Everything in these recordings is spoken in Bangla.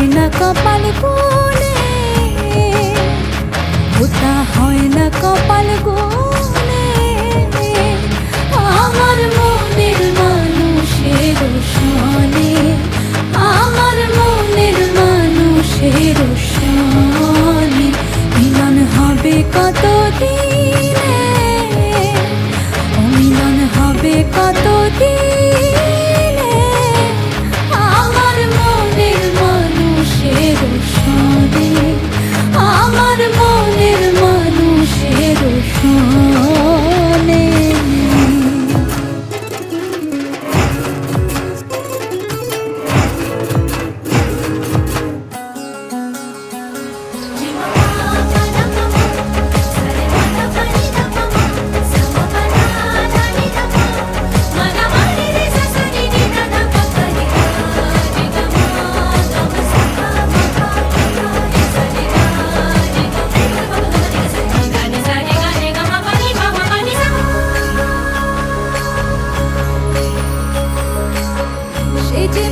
হয় না কপাল গুনে ওটা হয় না কপাল গুনে আমার মনের মানুষের সনে, আমার মনের মানুষের সনে। মিলন হবে কত দিনে মিলন হবে কত দিন যে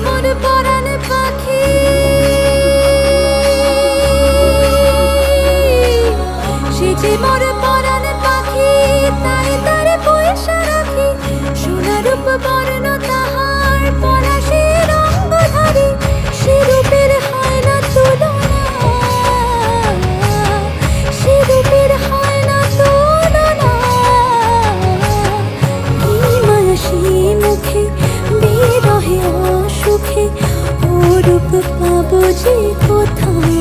পাখি। সে যে মন পাখি, তাই তার পয়সা রাখি। সোনার বর্ণ তাহার পরা সে রঙ ধারে সে রূপের কি মায়া সে মুখে বেরহে ও পাবো যে কোথায়?